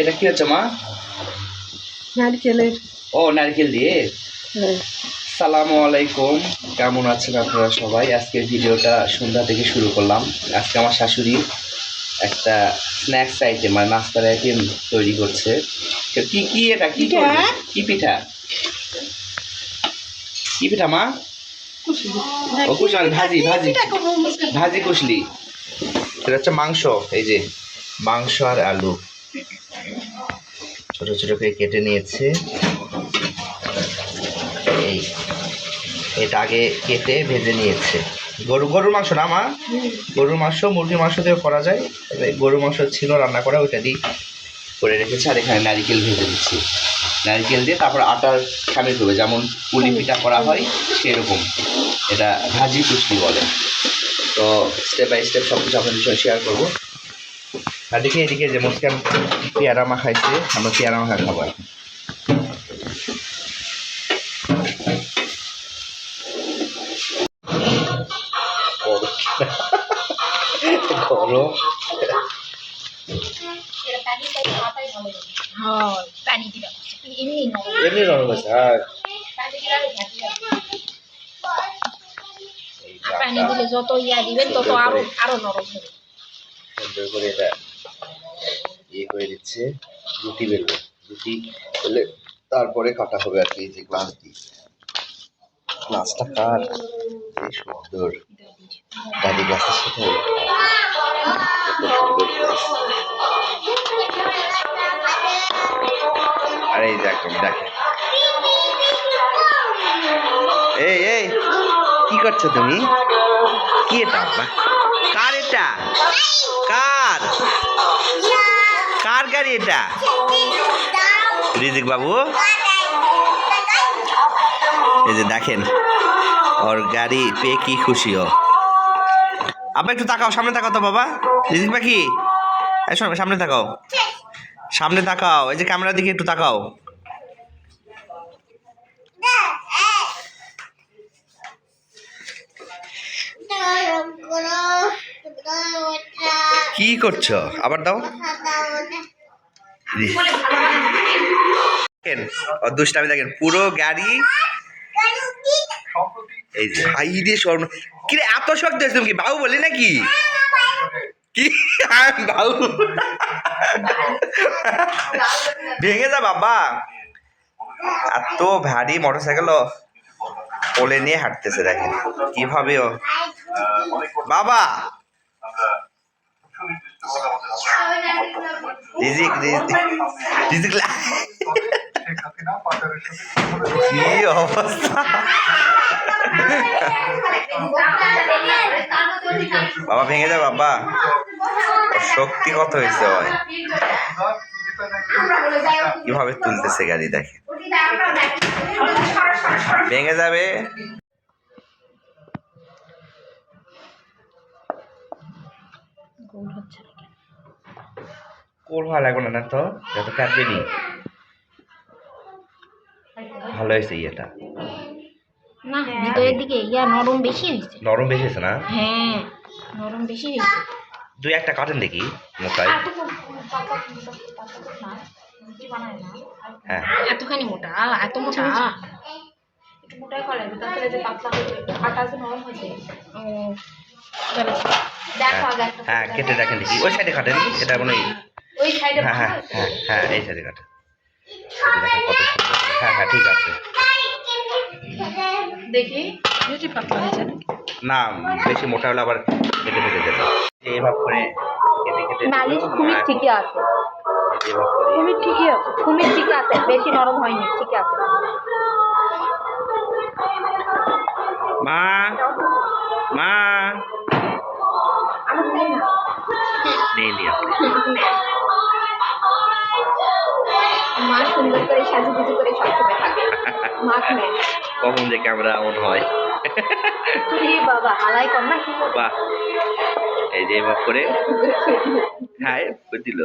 এটা কি হচ্ছে মা? নারকেলের ও নারকেল দিয়ে? হ্যাঁ। সালামু আলাইকুম। কেমন আছেন আপনারা সবাই? আজকের ভিডিওটা সন্ধ্যা থেকে শুরু করলাম। আজকে আমার শাশুড়ি একটা স্ন্যাক্স আইটেম মানে নাস্তার আইটেম তৈরি করছে। কি কি এটা? কি পিঠা? কি পিঠা? কি পিঠা মা? ও কুশল ভাজি ভাজি। ভাজি কুশলি। এটা হচ্ছে মাংস এই যে মাংস আর আলু। ছোট ছোট করে কেটে নিয়েছে। এই, এটা আগে কেটে ভেজে নিয়েছে। গরু, গরুর মাংস না, মা? গরুর মাংস, মুরগির মাংস দিয়ে করা যায়। গরুর মাংস ছিল রান্না করা, ওইটা দিয়ে করে রেখেছে। আর এখানে নারিকেল ভেজে দিচ্ছি নারিকেল দিয়ে তারপর আটার খামির করবে। যেমন পুলি পিঠা করা হয়, সেরকম। এটা ভাজি কুশলি বলে। তো স্টেপ বাই স্টেপ সব কিছু আপনাদের সঙ্গে শেয়ার করব। আর দেখি এদিকে যে মুসকান পেয়ারা মাখাইছে আমরা পেয়ারা মাখা খাব এখন গরম পানি দিবা এমনি নরম এমনি নরম হয়েছে আর পানি দিলে আরও ভাজি লাগবে। এই পানি ডাটা দিলে যত ইয়া দিবেন তত আরও আরও নরম হবে সুন্দর করে এটা ইয়ে করে দিচ্ছে, রুটি বেলবে রুটি বেলে তারপরে কাটা হবে আর কি যে গ্লাস দিয়ে। গ্লাসটা কার? সুন্দর। দাদি গ্লাসের সাথে এই এই কি করছ তুমি? কি এটা কার এটা? কার? গাড়ি এটা? রিজিক বাবু? এই যে দেখেন, ওর গাড়ি পেয়ে কি খুশি ও। আবার একটু তাকাও, সামনে তাকাও তো বাবা। রিজিক পাখি সামনে তাকাও। সামনে তাকাও, এই যে ক্যামেরা দিকে একটু তাকাও। কি করছ? আবার দাও। দেখেন দুষ্টামি দেখেন, পুরো গাড়ি এই হাই দিয়ে স্বর্ণ কি রে এত শখ দিয়েছ তুমি কি বাবু বলি নাকি? কি? বাবু ভেঙে যা বাবা। এত ভারী মোটর সাইকেল কোলে নিয়ে হাঁটতেছে দেখেন, কীভাবে বাবা। রিজিক রিজিক রিজিক কি অবস্থা? বাবা ভেঙে যা বাবা। শক্তি কত হয়েছে ভাই কীভাবে তুলতেছে গাড়ি দেখে ভেঙে যাবে গোল হচ্ছে না কেন? কোল ভালো লাগবে না না তো? যত কাটবে নি। ভালো হয়েছে ইয়েটা। না ভিতরের দিকে ইয়া নরম বেশি হয়েছে। নরম বেশি হয়েছে না? হ্যাঁ নরম বেশি হয়েছে। দুই একটা কাটেন দেখি মোটাই আর একটু পাতলা পাতলা না রুটি বানায় না। হ্যাঁ। এতখানি মোটা এত মোটা? একটু মোটাই করে তাহলে যে পাতলা হয়েছে আটা যে নরম হয়েছে। ও হ্যাঁ কেটে দেখেন দেখি। ওই সাইডে কাটেন এটা হয় ওই সাইডে হ্যাঁ হ্যাঁ হ্যাঁ হ্যাঁ এই সাইডে কত সুন্দর হ্যাঁ হ্যাঁ ঠিক আছে দেখি রুটি পাতলা হয়েছে না বেশি মোটা হলে আবার কেটে কেটে দেবে এইভাবে করে কেটে কেটে নালিশ কুমির ঠিকই আছে। কুমির ঠিকই আছে কুমির ঠিক আছে বেশি নরম হয়নি ঠিক আছে। মা মা। নেই। করে সাজু গুজু করে সবসময় থাকে। কখন যে ক্যামেরা অন হয়। বাবা হালাই কর না? বাহ। এই যে এভাবে করে। হ্যাঁ দিল।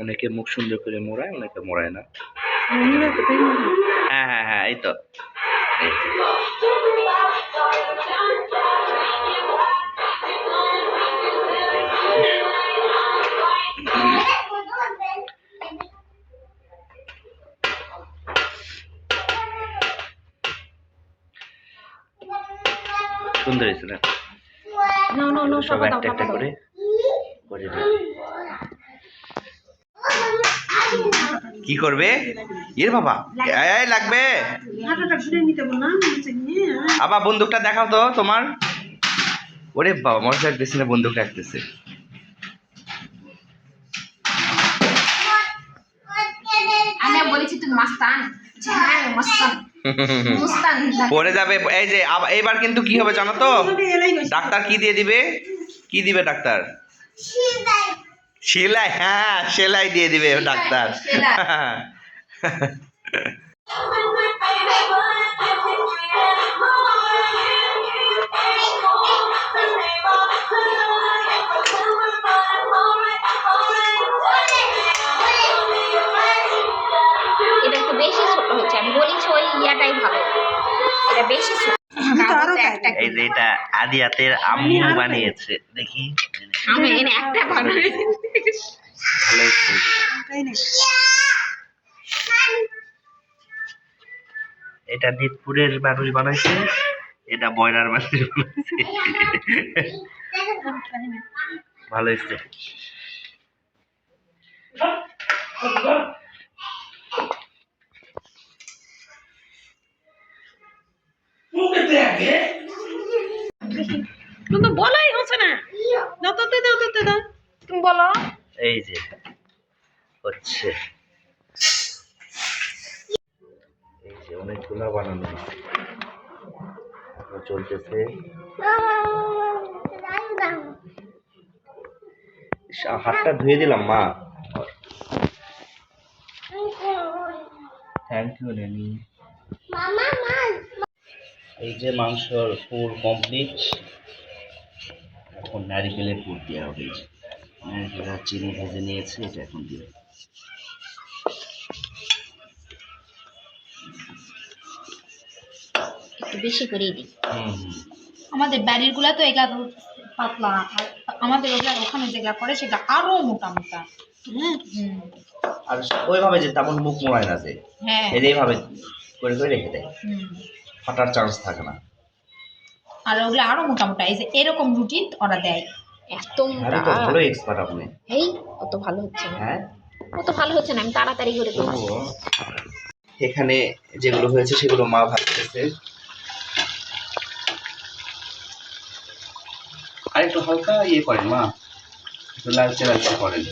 অনেকে মুখ সুন্দর করে মোড়ায় অনেকে মোড়ায় না। হ্যাঁ হ্যাঁ হ্যাঁ এই তো। সুন্দর হয়েছে না? নো নো নো সব একটা একটা করে করে কি করবে? এর বাবা এই, লাগবে। আবার বন্দুকটা দেখাও তো তোমার। ওরে বাবা মোটরসাইকেল পেছনে বন্দুক রাখতেছে। আমি বলেছি তুমি মাস্তান। হ্যাঁ মুস্তান। পড়ে যাবে এই যে এবার এইবার কিন্তু কি হবে জানো তো। ডাক্তার কি দিয়ে দিবে? কি দিবে ডাক্তার? সেলাই। হ্যাঁ সেলাই দিয়ে দিবে ডাক্তার। বেশি ছোট হচ্ছে। আমি বলেছি ওই ইয়াটাই ভালো। এটা বেশি ছোট। এই যে এটা আদিয়াতের আম্মু বানিয়েছে। দেখি। আমি এনে একটা বানাই। ভালো হয়েছে। তাই না? এটা মানুষ বানাইছে। এটা বয়রার মানুষ বানাইছে। ভালো হয়েছে। কিন্তু বলাই হচ্ছে না। দাও তো দাও তো দাও তুমি বলো। এই যে হচ্ছে। এই যে অনেকগুলা বানানো। চলতেছে। হাতটা ধুয়ে দিলাম মা। থ্যাংক ইউ রেনি এই যে মাংসর পুর কমপ্লিট এখন নারিকেলের পুর দেওয়া হবে। নারিকেল আর চিনি ভেজে নিয়েছে এটা এখন দিয়ে। বেশি করেই দিই। আমাদের বাড়িরগুলা তো এগুলা পাতলা আর আমাদের ওগুলা ওখানে যেগুলা করে সেটা আরও মোটা মোটা। হ্যাঁ? আর ওইভাবে যে তেমন মুখ মোড়ায় না যে। হ্যাঁ। এই এইভাবে করে করে রেখে দেয়। হুম। ফাটার চান্স থাকে না। আর ওগুলা আরও মোটা মোটা এই যে এরকম রুটিন ওরা দেয়। এত ভালো এক্সপার্ট আপনি। এই অত ভালো হচ্ছে না। হ্যাঁ। অত ভালো হচ্ছে না আমি তাড়াতাড়ি করে করছি। এখানে যেগুলো হয়েছে সেগুলো মা ভাবতেছে আর একটু হালকা ইয়ে করেন মা। একটু লালচে লালচে করেন।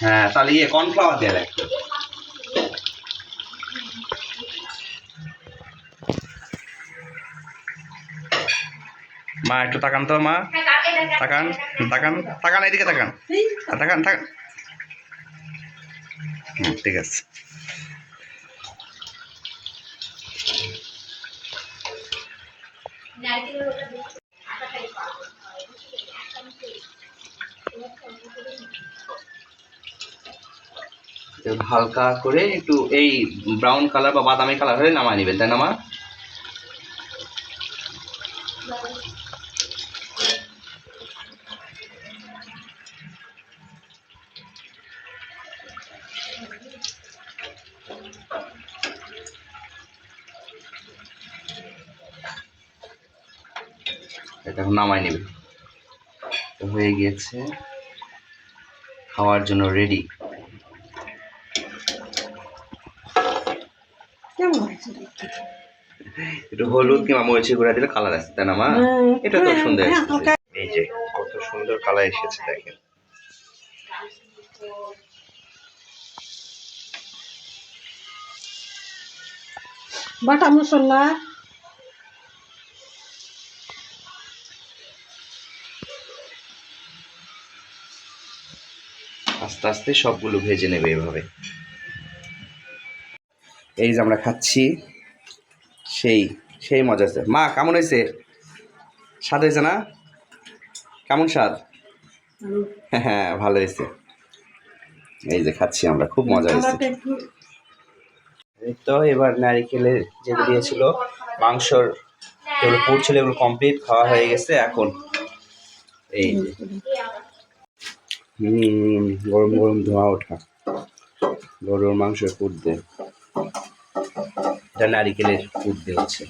হ্যাঁ তাহলে ইয়ে কর্নফ্লাওয়ার দেওয়া একটু। মা, একটু তাকান তো, মা। তাকান তাকান তাকান এদিকে তাকান। তাকান তাকান। ঠিক আছে। হালকা করে একটু এই ব্রাউন কালার বা বাদামি কালার হলে নামায় নেবেন, তাই না, মা? এখন নামায় নেবে তো হয়ে গিয়েছে খাওয়ার জন্য রেডি? একটু হলুদ কিংবা মরিচের গুঁড়া দিলে কালার আসছে তাই না মা হ্যাঁ, এটা তো হ্যাঁ, সুন্দর হ্যাঁ। এই যে কত সুন্দর কালার এসেছে দেখেন বাটা মশলা আস্তে আস্তে সবগুলো ভেজে নেবে এভাবে। এই যে আমরা খাচ্ছি সেই সেই মজা আছে মা কেমন হয়েছে? স্বাদ হয়েছে না? কেমন স্বাদ? হ্যাঁ ভালো হয়েছে। এই যে খাচ্ছি আমরা খুব মজা হয়েছে। এই তো এবার নারিকেলের যেগুলো দিয়েছিল মাংসর যেগুলো পুড়ছিল এগুলো কমপ্লিট খাওয়া হয়ে গেছে এখন। এই যে। গরম গরম ধোঁয়া ওঠা। গরুর মাংসের কুট দে। নারিকেলের কুট দিয়ে হচ্ছে